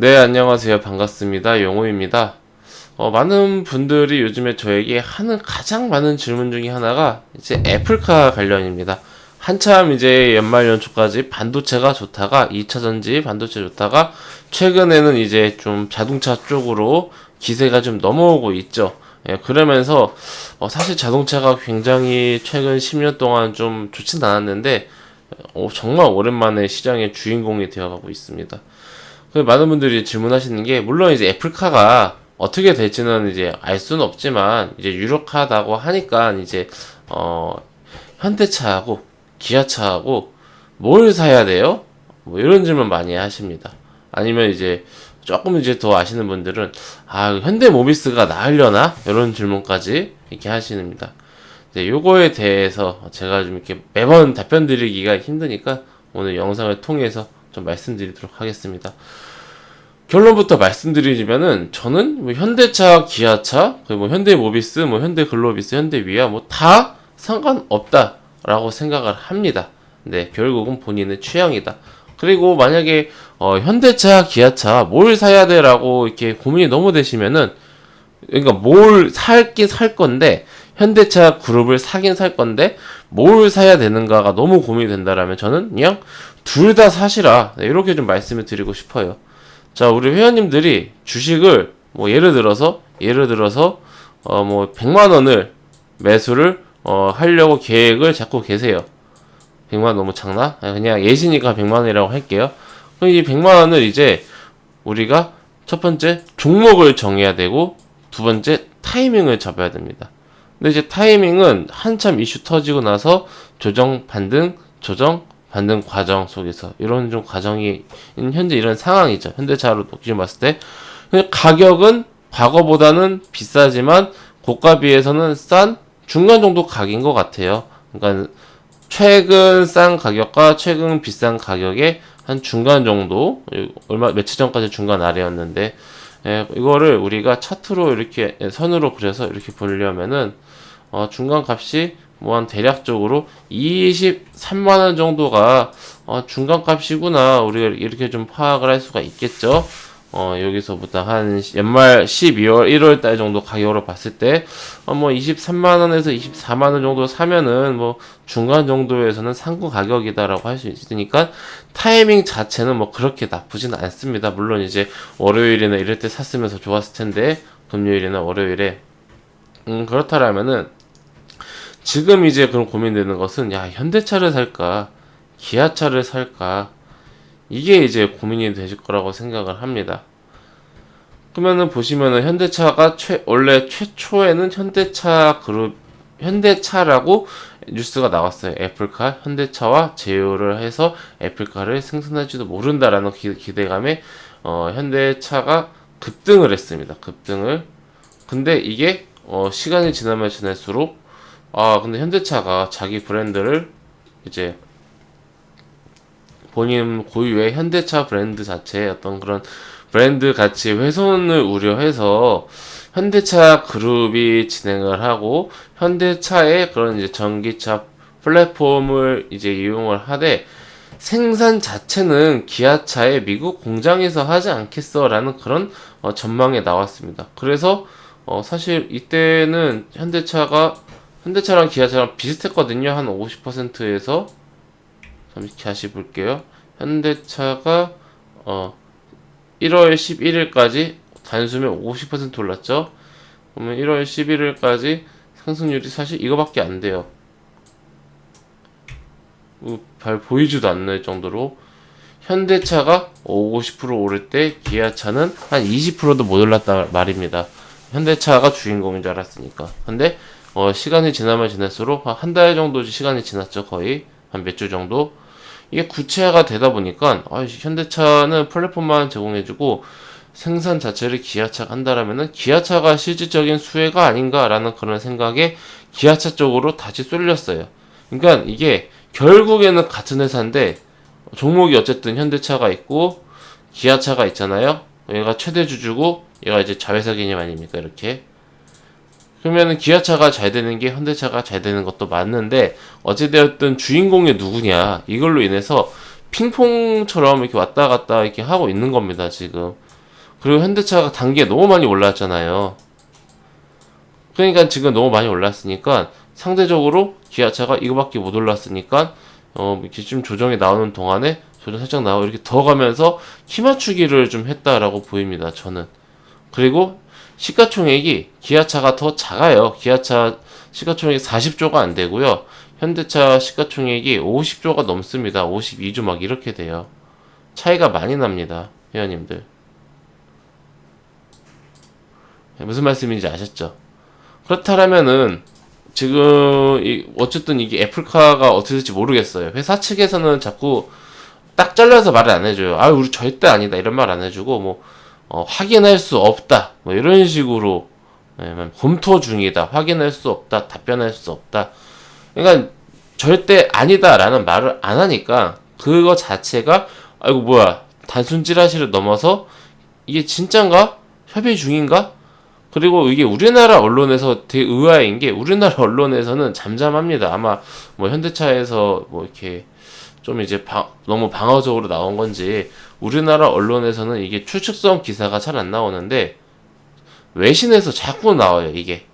네, 안녕하세요. 반갑습니다. 용호입니다. 어, 많은 분들이 요즘에 저에게 하는 가장 많은 질문 중에 하나가 이제 애플카 관련입니다. 한참 이제 연말 연초까지 반도체가 좋다가 2차 전지 반도체 좋다가 최근에는 이제 좀 자동차 쪽으로 기세가 좀 넘어오고 있죠. 예, 그러면서 어, 사실 자동차가 굉장히 최근 10년 동안 좀 좋진 않았는데 어, 정말 오랜만에 시장의 주인공이 되어가고 있습니다. 그 많은 분들이 질문하시는 게 물론 이제 애플카가 어떻게 될지는 이제 알 수는 없지만 이제 유력하다고 하니까 이제 어 현대차하고 기아차하고 뭘 사야 돼요? 뭐 이런 질문 많이 하십니다. 아니면 이제 조금 이제 더 아시는 분들은 아 현대 모비스가 나으려나 이런 질문까지 이렇게 하시는니다. 이제 요거에 대해서 제가 좀 이렇게 매번 답변 드리기가 힘드니까 오늘 영상을 통해서 좀 말씀드리도록 하겠습니다. 결론부터 말씀드리자면은 저는 뭐 현대차, 기아차, 그리고 뭐 현대모비스, 뭐 현대글로비스, 현대위아 뭐 다 상관없다라고 생각을 합니다. 네, 결국은 본인의 취향이다. 그리고 만약에 어, 현대차, 기아차 뭘 사야 돼라고 이렇게 고민이 너무 되시면은 그러니까 뭘 살긴 살 건데 현대차 그룹을 사긴 살 건데 뭘 사야 되는가가 너무 고민이 된다라면 저는 그냥 둘 다 사시라 네, 이렇게 좀 말씀을 드리고 싶어요. 자 우리 회원님들이 주식을 뭐 예를 들어서 예를 들어서 어 뭐 100만 원을 매수를 어 하려고 계획을 잡고 계세요. 100만 너무 작나? 아, 그냥 예시니까 100만 원이라고 할게요. 그럼 이 100만 원을 이제 우리가 첫 번째 종목을 정해야 되고 두 번째 타이밍을 잡아야 됩니다. 근데 이제 타이밍은 한참 이슈 터지고 나서 조정 반등 조정 반등 과정 속에서 이런 좀 과정이 현재 이런 상황이죠. 현대차로 기준 봤을 때 가격은 과거보다는 비싸지만 고가 비해서는 싼 중간 정도 가격인 것 같아요. 그러니까 최근 싼 가격과 최근 비싼 가격의 한 중간 정도 얼마 며칠 전까지 중간 아래였는데 예, 이거를 우리가 차트로 이렇게 선으로 그려서 이렇게 보려면은 어, 중간 값이 뭐 한 대략적으로 23만 원 정도가 어, 중간 값이구나 우리가 이렇게 좀 파악을 할 수가 있겠죠. 어, 여기서부터 한 연말 12월, 1월 달 정도 가격으로 봤을 때, 어, 뭐 23만원에서 24만원 정도 사면은 뭐 중간 정도에서는 상구 가격이다라고 할 수 있으니까 타이밍 자체는 뭐 그렇게 나쁘진 않습니다. 물론 이제 월요일이나 이럴 때 샀으면 서 좋았을 텐데, 금요일이나 월요일에. 음, 그렇다라면은 지금 이제 그런 고민되는 것은, 야, 현대차를 살까? 기아차를 살까? 이게 이제 고민이 되실 거라고 생각을 합니다. 그러면은 보시면은 현대차가 최, 원래 최초에는 현대차 그룹, 현대차라고 뉴스가 나왔어요. 애플카, 현대차와 제휴를 해서 애플카를 생산할지도 모른다라는 기, 대감에 어, 현대차가 급등을 했습니다. 급등을. 근데 이게 어, 시간이 지나면 지날수록 아 근데 현대차가 자기 브랜드를 이제 본인 고유의 현대차 브랜드 자체의 어떤 그런 브랜드 가치 훼손을 우려해서 현대차 그룹이 진행을 하고 현대차의 그런 이제 전기차 플랫폼을 이제 이용을 하되 생산 자체는 기아차의 미국 공장에서 하지 않겠어라는 그런 어, 전망에 나왔습니다. 그래서 어, 사실 이때는 현대차가 현대차랑 기아차랑 비슷했거든요. 한 50%에서 잠시 다시 볼게요. 현대차가 어 1월 11일까지 단숨에 50% 올랐죠. 그러면 1월 11일까지 상승률이 사실 이거밖에 안 돼요. 잘 보이지도 않는 정도로 현대차가 50% 오를 때 기아차는 한 20%도 못 올랐다 말입니다. 현대차가 주인공인 줄 알았으니까. 근데 어, 시간이 지나면 지날수록 한 달 정도 시간이 지났죠 거의 한 몇 주 정도 이게 구체화가 되다 보니까 아, 현대차는 플랫폼만 제공해주고 생산 자체를 기아차가 한다라면은 기아차가 실질적인 수혜가 아닌가라는 그런 생각에 기아차 쪽으로 다시 쏠렸어요. 그러니까 이게 결국에는 같은 회사인데 종목이 어쨌든 현대차가 있고 기아차가 있잖아요. 얘가 최대 주주고 얘가 이제 자회사 개념 아닙니까 이렇게 그러면 기아차가 잘 되는 게 현대차가 잘 되는 것도 맞는데 어찌되었든 주인공이 누구냐 이걸로 인해서 핑퐁처럼 이렇게 왔다 갔다 이렇게 하고 있는 겁니다 지금 그리고 현대차가 단계 너무 많이 올랐잖아요. 그러니까 지금 너무 많이 올랐으니까 상대적으로 기아차가 이거밖에 못 올랐으니까 어 이렇게 좀 조정이 나오는 동안에 조정 살짝 나오고 이렇게 더 가면서 키 맞추기를 좀 했다라고 보입니다. 저는 그리고 시가총액이 기아차가 더 작아요. 기아차 시가총액이 40조가 안 되고요. 현대차 시가총액이 50조가 넘습니다. 52조 막 이렇게 돼요. 차이가 많이 납니다. 회원님들. 무슨 말씀인지 아셨죠? 그렇다면은 지금 이 어쨌든 이게 애플카가 어떻게 될지 모르겠어요. 회사 측에서는 자꾸 딱 잘라서 말을 안 해줘요. 아, 우리 절대 아니다 이런 말 안 해주고 뭐 어, 확인할 수 없다. 뭐 이런 식으로 예, 검토 중이다. 확인할 수 없다. 답변할 수 없다. 그러니까 절대 아니다라는 말을 안 하니까 그거 자체가 아이고 뭐야 단순 찌라시를 넘어서 이게 진짠가? 협의 중인가? 그리고 이게 우리나라 언론에서 되게 의아한 게 우리나라 언론에서는 잠잠합니다. 아마 뭐 현대차에서 뭐 이렇게 좀 이제 방- 너무 방어적으로 나온 건지 우리나라 언론에서는 이게 추측성 기사가 잘 안 나오는데 외신에서 자꾸 나와요 이게.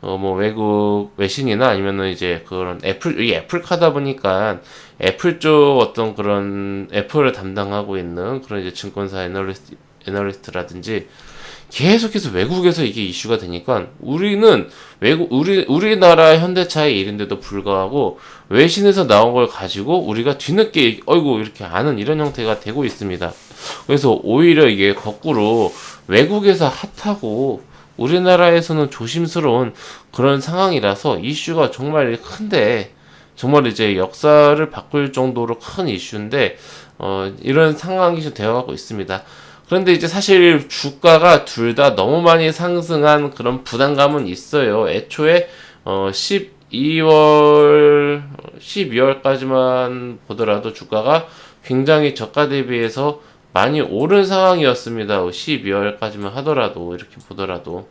어 뭐 외국 외신이나 아니면은 이제 그런 애플 이 애플카다 보니까 애플 쪽 어떤 그런 애플을 담당하고 있는 그런 이제 증권사 애널리스트 애널리스트라든지 계속해서 외국에서 이게 이슈가 되니까 우리는 외국 우리 우리나라 현대차의 일인데도 불구하고 외신에서 나온 걸 가지고 우리가 뒤늦게 어이구 이렇게 아는 이런 형태가 되고 있습니다. 그래서 오히려 이게 거꾸로 외국에서 핫하고 우리나라에서는 조심스러운 그런 상황이라서 이슈가 정말 큰데 정말 이제 역사를 바꿀 정도로 큰 이슈인데 어, 이런 상황이 좀 되어가고 있습니다. 그런데 이제 사실 주가가 둘 다 너무 많이 상승한 그런 부담감은 있어요. 애초에 어 12월 12월까지만 보더라도 주가가 굉장히 저가 대비해서 많이 오른 상황이었습니다. 12월까지만 하더라도 이렇게 보더라도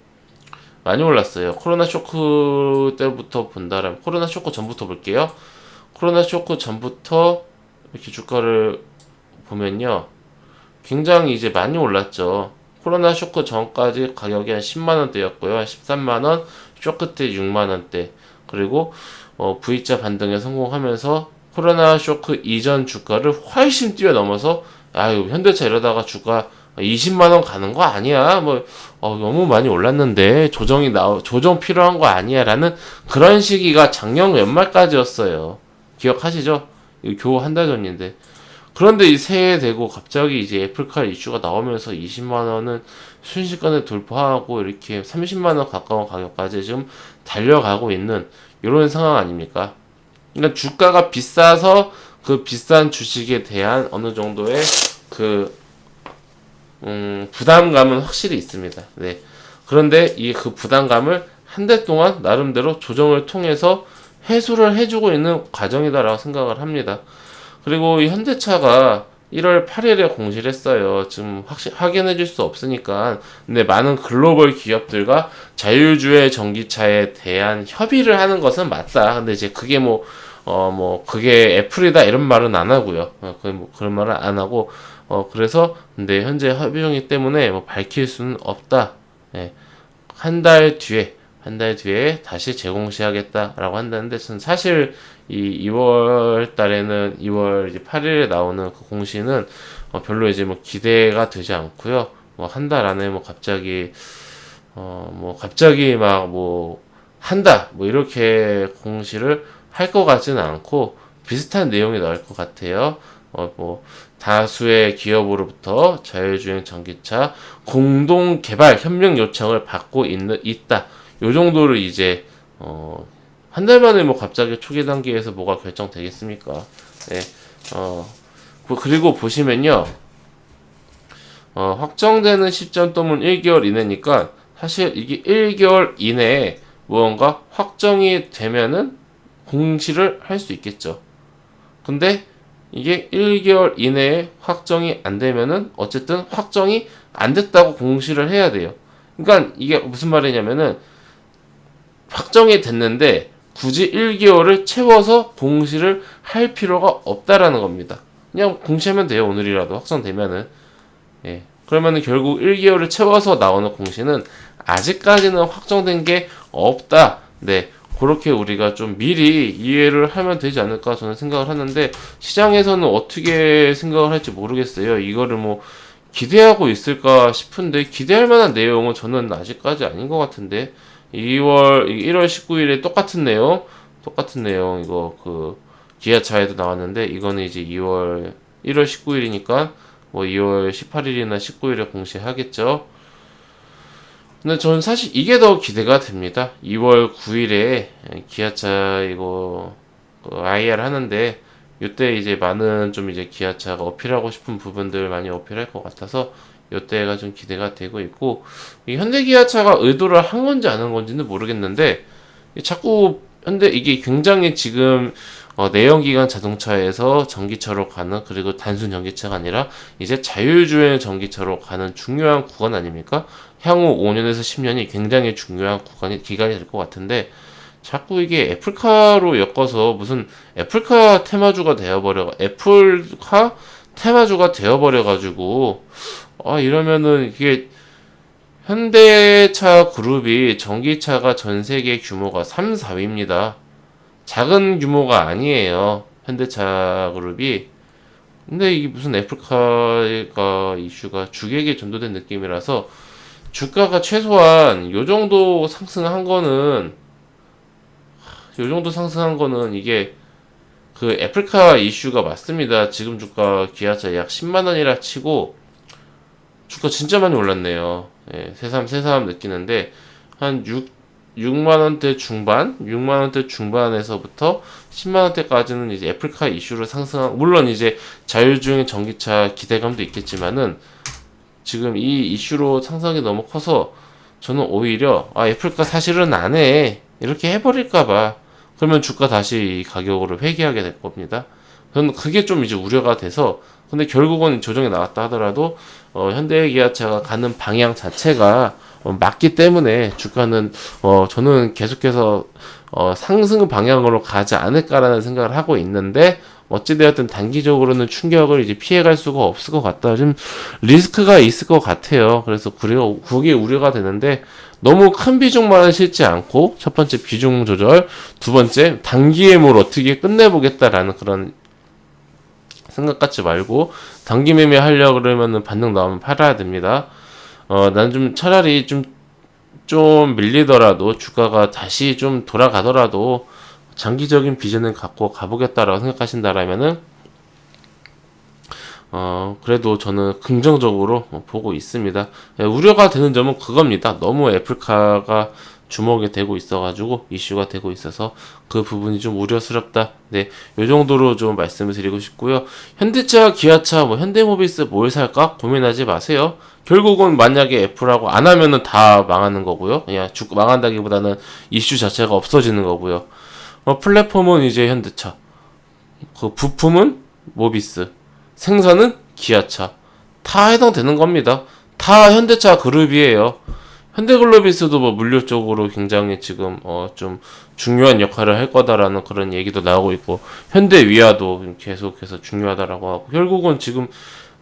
많이 올랐어요. 코로나 쇼크 때부터 본다라면 코로나 쇼크 전부터 볼게요. 코로나 쇼크 전부터 이렇게 주가를 보면요. 굉장히 이제 많이 올랐죠. 코로나 쇼크 전까지 가격이 한 10만 원대였고요. 한 13만 원, 쇼크 때 6만 원대. 그리고 어, V자 반등에 성공하면서 코로나 쇼크 이전 주가를 훨씬 뛰어넘어서 아유 현대차 이러다가 주가 20만 원 가는 거 아니야? 뭐 어, 너무 많이 올랐는데 조정이 나 조정 필요한 거 아니야라는 그런 시기가 작년 연말까지였어요. 기억하시죠? 이거 겨우 한달 전인데. 그런데 이 새해 되고 갑자기 이제 애플카 이슈가 나오면서 20만 원은 순식간에 돌파하고 이렇게 30만 원 가까운 가격까지 좀 달려가고 있는 이런 상황 아닙니까? 그러니까 주가가 비싸서 그 비싼 주식에 대한 어느 정도의 그 음, 부담감은 확실히 있습니다. 네. 그런데 이 그 부담감을 한 달 동안 나름대로 조정을 통해서 해소를 해주고 있는 과정이다라고 생각을 합니다. 그리고 이 현대차가 1월 8일에 공시를 했어요. 지금 확실 확인해 줄 수 없으니까. 근데 많은 글로벌 기업들과 자율주행 전기차에 대한 협의를 하는 것은 맞다. 근데 이제 그게 뭐, 어, 뭐, 그게 애플이다 이런 말은 안 하고요. 어, 그, 뭐, 그런 말은 안 하고, 어, 그래서, 근데 현재 협의 중이기 때문에 뭐 밝힐 수는 없다. 예. 한 달 뒤에, 한 달 뒤에 다시 재공시하겠다라고 한다는데, 저는 사실 이 2월 달에는 2월 이제 8일에 나오는 그 공시는 어, 별로 이제 뭐 기대가 되지 않고요. 뭐 한 달 안에 뭐 갑자기 어 뭐 갑자기 막 뭐 한다 뭐 이렇게 공시를 할 것 같지는 않고 비슷한 내용이 나올 것 같아요. 어 뭐 다수의 기업으로부터 자율주행 전기차 공동 개발 협력 요청을 받고 있는 있다. 요 정도를 이제 어 한 달 만에 뭐 갑자기 초기 단계에서 뭐가 결정되겠습니까? 네. 어, 그- 그리고 보시면요. 어, 확정되는 시점동은 1개월 이내니까 사실 이게 1개월 이내에 무언가 확정이 되면은 공시를 할 수 있겠죠. 근데 이게 1개월 이내에 확정이 안 되면은 어쨌든 확정이 안 됐다고 공시를 해야 돼요. 그러니까 이게 무슨 말이냐면은 확정이 됐는데 굳이 1개월을 채워서 공시를 할 필요가 없다라는 겁니다. 그냥 공시하면 돼요. 오늘이라도 확정되면은. 예. 그러면은 결국 1개월을 채워서 나오는 공시는 아직까지는 확정된 게 없다. 네. 그렇게 우리가 좀 미리 이해를 하면 되지 않을까 저는 생각을 하는데 시장에서는 어떻게 생각을 할지 모르겠어요. 이거를 뭐 기대하고 있을까 싶은데 기대할 만한 내용은 저는 아직까지 아닌 것 같은데 2월 1월 19일에 똑같은 내용 똑같은 내용 이거 그 기아차에도 나왔는데 이거는 이제 2월 1월 19일이니까 뭐 2월 18일이나 19일에 공시하겠죠. 근데 저는 사실 이게 더 기대가 됩니다. 2월 9일에 기아차 이거 그 IR 하는데 이때 이제 많은 좀 이제 기아차가 어필하고 싶은 부분들 많이 어필할 것 같아서 이때가 좀 기대가 되고 있고 이 현대 기아차가 의도를 한 건지 안 한 건지는 모르겠는데 자꾸 현대 이게 굉장히 지금 어, 내연기관 자동차에서 전기차로 가는 그리고 단순 전기차가 아니라 이제 자율주행 전기차로 가는 중요한 구간 아닙니까? 향후 5년에서 10년이 굉장히 중요한 구간이 기간이 될 것 같은데 자꾸 이게 애플카로 엮어서 무슨 애플카 테마주가 되어버려 애플카 테마주가 되어버려 가지고 아 이러면은 이게 현대차 그룹이 전기차가 전 세계 규모가 3, 4위입니다. 작은 규모가 아니에요. 현대차 그룹이. 근데 이게 무슨 애플카가 이슈가 주객에 전도된 느낌이라서 주가가 최소한 요 정도 상승한 거는 요 정도 상승한 거는 이게 그 애플카 이슈가 맞습니다. 지금 주가 기아차 약 10만 원이라 치고 주가 진짜 많이 올랐네요. 예, 새삼 새삼 느끼는데 한 6, 6만 원대 중반, 6만 원대 중반에서부터 10만 원대까지는 이제 애플카 이슈로 상승한 물론 이제 자율주행 전기차 기대감도 있겠지만은 지금 이 이슈로 상승이 너무 커서 저는 오히려 아 애플카 사실은 안 해 이렇게 해버릴까봐 그러면 주가 다시 이 가격으로 회귀하게 될 겁니다. 저는 그게 좀 이제 우려가 돼서 근데 결국은 조정이 나왔다 하더라도 어, 현대기아차가 가는 방향 자체가 어, 맞기 때문에 주가는 어, 저는 계속해서 어, 상승 방향으로 가지 않을까라는 생각을 하고 있는데 어찌되었든 단기적으로는 충격을 이제 피해갈 수가 없을 것 같다. 좀 리스크가 있을 것 같아요. 그래서. 그게 우려가 되는데 너무 큰 비중만 실지 않고 첫 번째 비중 조절, 두 번째 단기에 뭘 어떻게 끝내보겠다라는 그런 생각 갖지 말고 단기 매매 하려고 그러면은 반등 나오면 팔아야 됩니다. 어, 난 좀 차라리 좀, 좀 밀리더라도 주가가 다시 좀 돌아가더라도 장기적인 비전을 갖고 가보겠다라고 생각하신다라면은 어, 그래도 저는 긍정적으로 보고 있습니다. 예, 우려가 되는 점은 그겁니다. 너무 애플카가 주목이 되고 있어가지고 이슈가 되고 있어서 그 부분이 좀 우려스럽다. 네, 요 정도로 좀 말씀을 드리고 싶고요. 현대차, 기아차, 뭐 현대모비스 뭘 살까 고민하지 마세요. 결국은 만약에 애플하고 안 하면은 다 망하는 거고요. 그냥 죽 망한다기보다는 이슈 자체가 없어지는 거고요. 어, 플랫폼은 이제 현대차, 그 부품은 모비스, 생산은 기아차 다 해당되는 겁니다. 다 현대차 그룹이에요. 현대글로비스도 뭐 물류 쪽으로 굉장히 지금 어 좀 중요한 역할을 할 거다라는 그런 얘기도 나오고 있고 현대위아도 계속해서 중요하다라고 하고 결국은 지금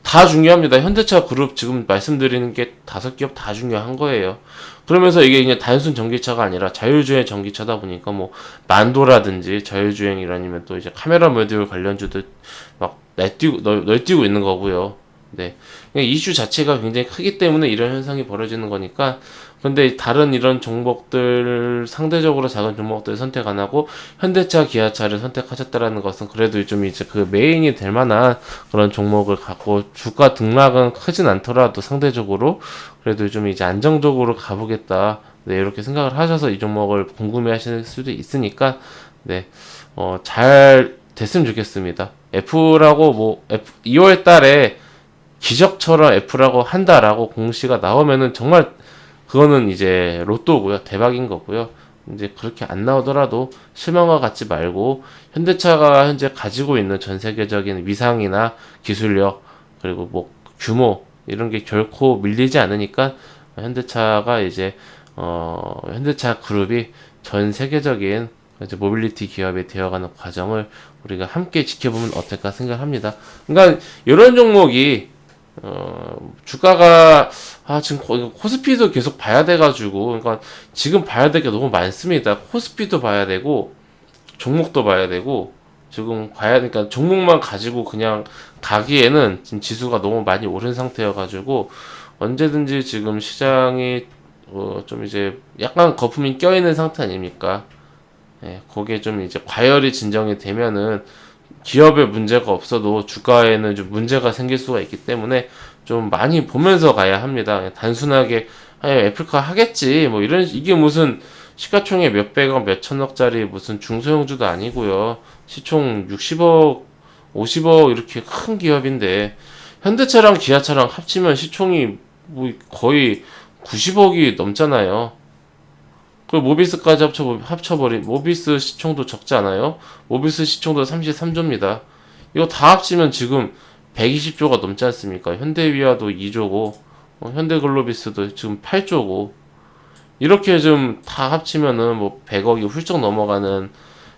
다 중요합니다. 현대차 그룹 지금 말씀드리는 게 다섯 기업 다 중요한 거예요. 그러면서 이게 그냥 단순 전기차가 아니라 자율주행 전기차다 보니까 뭐 만도라든지 자율주행이라니면 또 이제 카메라 모듈 관련주도 막 날뛰고 널뛰고 있는 거고요. 네. 이슈 자체가 굉장히 크기 때문에 이런 현상이 벌어지는 거니까 근데 다른 이런 종목들 상대적으로 작은 종목들 선택 안 하고 현대차, 기아차를 선택하셨다라는 것은 그래도 좀 이제 그 메인이 될 만한 그런 종목을 갖고 주가 등락은 크진 않더라도 상대적으로 그래도 좀 이제 안정적으로 가보겠다. 네, 이렇게 생각을 하셔서 이 종목을 궁금해 하실 수도 있으니까 네. 어, 잘 됐으면 좋겠습니다. F라고 뭐 F 2월 달에 기적처럼 F라고 한다라고 공시가 나오면은 정말 그거는 이제 로또고요. 대박인 거고요. 이제 그렇게 안 나오더라도 실망과 갖지 말고 현대차가 현재 가지고 있는 전 세계적인 위상이나 기술력 그리고 뭐 규모 이런 게 결코 밀리지 않으니까 현대차가 이제 어 현대차 그룹이 전 세계적인 이제 모빌리티 기업이 되어가는 과정을 우리가 함께 지켜보면 어떨까 생각합니다. 그러니까 이런 종목이 어, 주가가 아 지금 코- 코스피도 계속 봐야 돼가지고 그러니까 지금 봐야 될 게 너무 많습니다. 코스피도 봐야 되고 종목도 봐야 되고 지금 봐야 그러니까 종목만 가지고 그냥 가기에는 지금 지수가 너무 많이 오른 상태여가지고 언제든지 지금 시장이 어, 좀 이제 약간 거품이 껴있는 상태 아닙니까? 예, 거기에 좀 이제 과열이 진정이 되면은 기업에 문제가 없어도 주가에는 좀 문제가 생길 수가 있기 때문에 좀 많이 보면서 가야 합니다. 단순하게 아, 애플카 하겠지 뭐 이런 이게 무슨 시가총액 몇백억 몇천억짜리 무슨 중소형주도 아니고요. 시총 60억 50억 이렇게 큰 기업인데 현대차랑 기아차랑 합치면 시총이 뭐 거의 90억이 넘잖아요. 그 모비스까지 합쳐 합쳐버린 모비스 시총도 적지 않아요? 모비스 시총도 33조입니다. 이거 다 합치면 지금 120조가 넘지 않습니까? 현대위아도 2조고 어, 현대글로비스도 지금 8조고 이렇게 좀 다 합치면은 뭐 100억이 훌쩍 넘어가는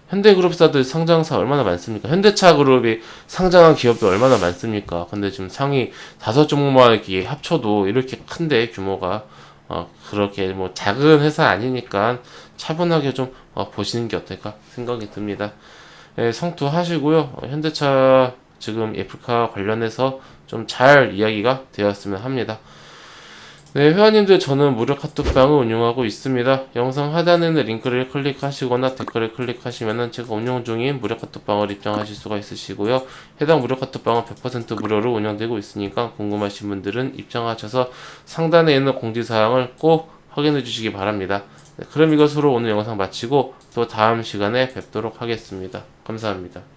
현대그룹사들 상장사 얼마나 많습니까? 현대차 그룹이 상장한 기업도 얼마나 많습니까? 근데 지금 상위 다섯 종목만 이렇게 합쳐도 이렇게 큰데 규모가 어, 그렇게 뭐 작은 회사 아니니까 차분하게 좀 어, 보시는 게 어떨까 생각이 듭니다. 예, 성투 하시고요. 어, 현대차 지금 애플카 관련해서 좀 잘 이야기가 되었으면 합니다. 네, 회원님들 저는 무료 카톡방을 운영하고 있습니다. 영상 하단에 있는 링크를 클릭하시거나 댓글을 클릭하시면 제가 운영 중인 무료 카톡방을 입장하실 수가 있으시고요. 해당 무료 카톡방은 100% 무료로 운영되고 있으니까 궁금하신 분들은 입장하셔서 상단에 있는 공지사항을 꼭 확인해 주시기 바랍니다. 네, 그럼 이것으로 오늘 영상 마치고 또 다음 시간에 뵙도록 하겠습니다. 감사합니다.